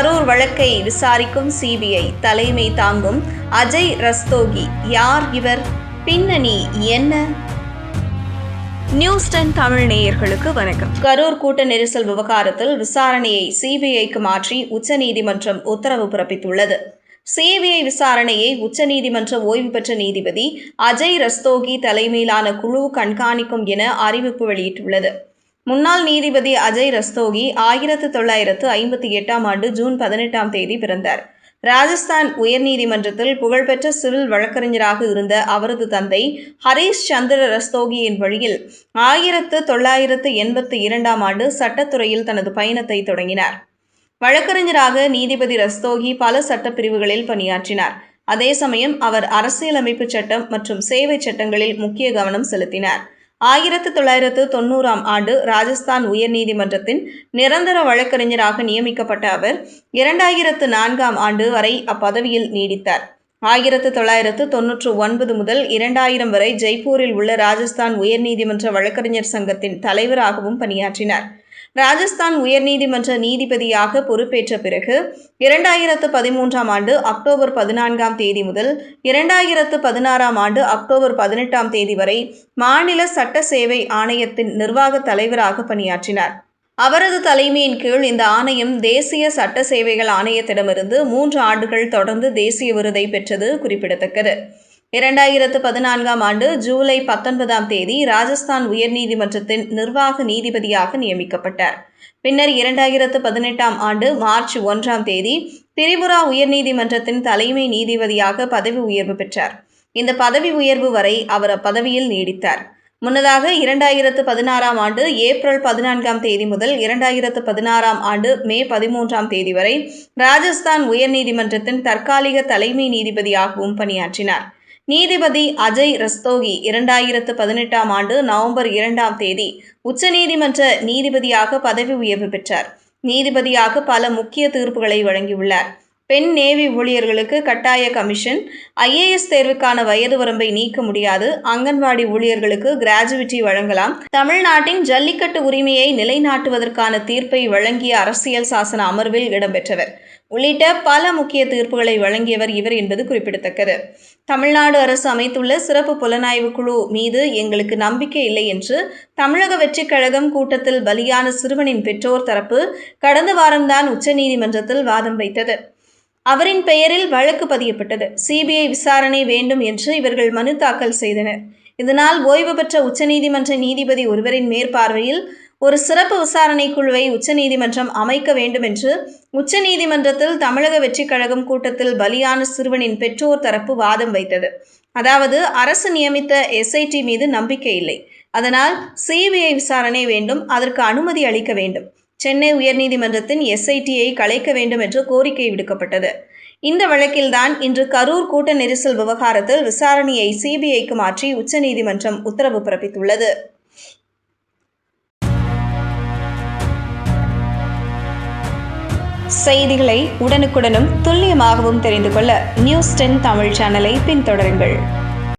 கரூர் வழக்கை விசாரிக்கும் சிபிஐ தலைமை தாங்கும் அஜய் ரஸ்தோகி. யார் இவர்? பின்னணி என்ன? நியூஸ் டென் தமிழ் நேயர்களுக்கு வணக்கம். கரூர் கூட்ட நெரிசல் விவகாரத்தில் விசாரணையை சிபிஐக்கு மாற்றி உச்சநீதிமன்றம் உத்தரவு பிறப்பித்துள்ளது. சிபிஐ விசாரணையை உச்சநீதிமன்ற ஓய்வு பெற்ற நீதிபதி அஜய் ரஸ்தோகி தலைமையிலான குழு கண்காணிக்கும் என அறிவிப்பு வெளியிட்டுள்ளது. முன்னாள் நீதிபதி அஜய் ரஸ்தோகி ஆயிரத்து தொள்ளாயிரத்து ஐம்பத்தி எட்டாம் ஆண்டு ஜூன் பதினெட்டாம் தேதி பிறந்தார். ராஜஸ்தான் உயர்நீதிமன்றத்தில் புகழ்பெற்ற சிவில் வழக்கறிஞராக இருந்த அவரது தந்தை ஹரீஷ் சந்திர ரஸ்தோகியின் வழியில் ஆயிரத்து தொள்ளாயிரத்து எண்பத்தி இரண்டாம் ஆண்டு சட்டத்துறையில் தனது பயணத்தை தொடங்கினார். வழக்கறிஞராக நீதிபதி ரஸ்தோகி பல சட்டப்பிரிவுகளில் பணியாற்றினார். அதே சமயம் அவர் அரசியலமைப்பு சட்டம் மற்றும் சேவை சட்டங்களில் முக்கிய கவனம் செலுத்தினார். ஆயிரத்து தொள்ளாயிரத்து தொண்ணூறாம் ஆண்டு ராஜஸ்தான் உயர்நீதிமன்றத்தின் நிரந்தர வழக்கறிஞராக நியமிக்கப்பட்ட அவர் இரண்டாயிரத்து நான்காம் ஆண்டு வரை அப்பதவியில் நீடித்தார். ஆயிரத்து தொள்ளாயிரத்து தொன்னூற்று ஒன்பது முதல் இரண்டாயிரம் வரை ஜெய்ப்பூரில் உள்ள ராஜஸ்தான் உயர்நீதிமன்ற வழக்கறிஞர் சங்கத்தின் தலைவராகவும் பணியாற்றினார். ராஜஸ்தான் உயர்நீதிமன்ற நீதிபதியாக பொறுப்பேற்ற பிறகு இரண்டாயிரத்து பதிமூன்றாம் ஆண்டு அக்டோபர் பதினான்காம் தேதி முதல் இரண்டாயிரத்து பதினாறாம் ஆண்டு அக்டோபர் பதினெட்டாம் தேதி வரை மாநில சட்ட சேவை ஆணையத்தின் நிர்வாக தலைவராக பணியாற்றினார். அவரது தலைமையின் கீழ் இந்த ஆணையம் தேசிய சட்ட சேவைகள் ஆணையத்திடமிருந்து மூன்று ஆண்டுகள் தொடர்ந்து தேசிய விருதை பெற்றது குறிப்பிடத்தக்கது. இரண்டாயிரத்து பதினான்காம் ஆண்டு ஜூலை பத்தொன்பதாம் தேதி ராஜஸ்தான் உயர்நீதிமன்றத்தின் நிர்வாக நீதிபதியாக நியமிக்கப்பட்டார். பின்னர் இரண்டாயிரத்து பதினெட்டாம் ஆண்டு மார்ச் ஒன்றாம் தேதி திரிபுரா உயர்நீதிமன்றத்தின் தலைமை நீதிபதியாக பதவி உயர்வு பெற்றார். இந்த பதவி உயர்வு வரை அவர் அப்பதவியில் நீடித்தார். முன்னதாக இரண்டாயிரத்து பதினாறாம் ஆண்டு ஏப்ரல் பதினான்காம் தேதி முதல் இரண்டாயிரத்து பதினாறாம் ஆண்டு மே பதிமூன்றாம் தேதி வரை ராஜஸ்தான் உயர்நீதிமன்றத்தின் தற்காலிக தலைமை நீதிபதியாகவும் பணியாற்றினார். நீதிபதி அஜய் ரஸ்தோகி இரண்டாயிரத்து பதினெட்டாம் ஆண்டு நவம்பர் இரண்டாம் தேதி உச்சநீதிமன்ற நீதிபதியாக பதவி உயர்வு பெற்றார். நீதிபதியாக பல முக்கிய தீர்ப்புகளை வழங்கியுள்ளார். பெண் நேவி ஊழியர்களுக்கு கட்டாய கமிஷன். ஐஏஎஸ் தேர்வுக்கான வயது வரம்பை நீக்க முடியாது. அங்கன்வாடி ஊழியர்களுக்கு கிராஜுவிட்டி வழங்கலாம். தமிழ்நாட்டின் ஜல்லிக்கட்டு உரிமையை நிலைநாட்டுவதற்கான தீர்ப்பை வழங்கிய அரசியல் சாசன அமர்வில் இடம்பெற்றவர். உள்ளிட்ட பல முக்கிய தீர்ப்புகளை வழங்கியவர் இவர் என்பது குறிப்பிடத்தக்கது. தமிழ்நாடு அரசு அமைத்துள்ள சிறப்பு புலனாய்வு குழு மீது எங்களுக்கு நம்பிக்கை இல்லை என்று தமிழக வெற்றிக் கழகம் கூட்டத்தில் பலியான சிறுவனின் பெற்றோர் தரப்பு கடந்த வாரம்தான் உச்சநீதிமன்றத்தில் வாதம் வைத்தது. அவரின் பெயரில் வழக்கு பதியப்பட்டது. சிபிஐ விசாரணை வேண்டும் என்று இவர்கள் மனு தாக்கல் செய்தனர். இதனால் ஓய்வு பெற்ற உச்சநீதிமன்ற நீதிபதி ஒருவரின் மேற்பார்வையில் ஒரு சிறப்பு விசாரணை குழுவை உச்சநீதிமன்றம் அமைக்க வேண்டும் என்று உச்சநீதிமன்றத்தில் தமிழக வெற்றிக் கழகம் கூட்டத்தில் பலியான சிறுவனின் பெற்றோர் தரப்பு வாதம் வைத்தது. அதாவது அரசு நியமித்த எஸ்ஐடி மீது நம்பிக்கை இல்லை. அதனால் சிபிஐ விசாரணை வேண்டும். அதற்கு அனுமதி அளிக்க வேண்டும். சென்னை உயர்நீதிமன்றத்தின் எஸ்ஐடியை கலைக்க வேண்டும் என்று கோரிக்கை விடுக்கப்பட்டது. இந்த வழக்கில்தான் இன்று கரூர் கூட்ட நெரிசல் விவகாரத்தில் விசாரணையை சிபிஐக்கு மாற்றி உச்சநீதிமன்றம் உத்தரவு பிறப்பித்துள்ளது. செய்திகளை உடனுக்குடனும் துல்லியமாகவும் தெரிந்து கொள்ள நியூஸ் டென் தமிழ் சேனலை பின்தொடருங்கள்.